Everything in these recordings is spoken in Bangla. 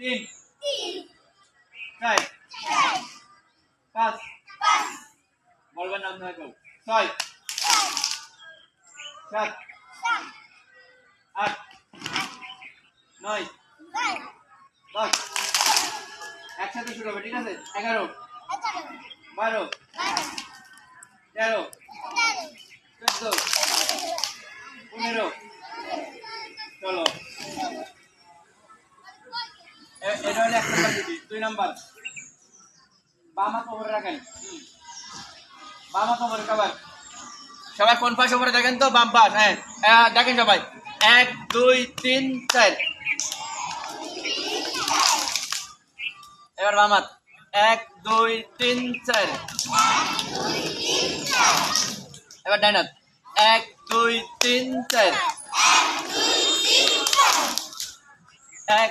তিন। চার। পাঁচ। বলবেন নাম নয় কেউ ছয়। সাত। আট। নয়। দশ। একসাথে শুরু হবে ঠিক আছে? এগারো। বারো। তেরো। চোদ্দ। বাম হাত রাখেন। সবাই কোন পাশ উপরে দেখেন তো? বাম পাশ হ্যাঁ। দেখেন সবাই। এক, দুই, তিন, চার। এবার বাম হাত। এক, দুই, তিন, চার। এবার ডাইন হাত। এক, দুই, তিন, চার। এক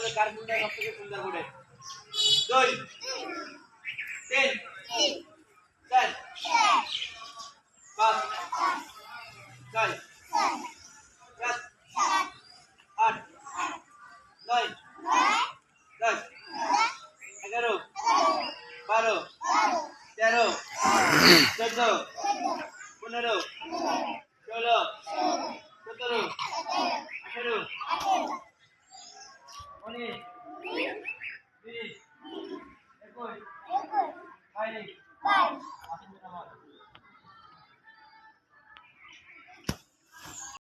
দেখো যে কার ফুলটা সব থেকে সুন্দর ফুটে দুই, তিন, চার, পাঁচ, ছয়, সাত, আট, নয়, দশ, এগারো, বারো, তেরো, চোদ্দ, পনেরো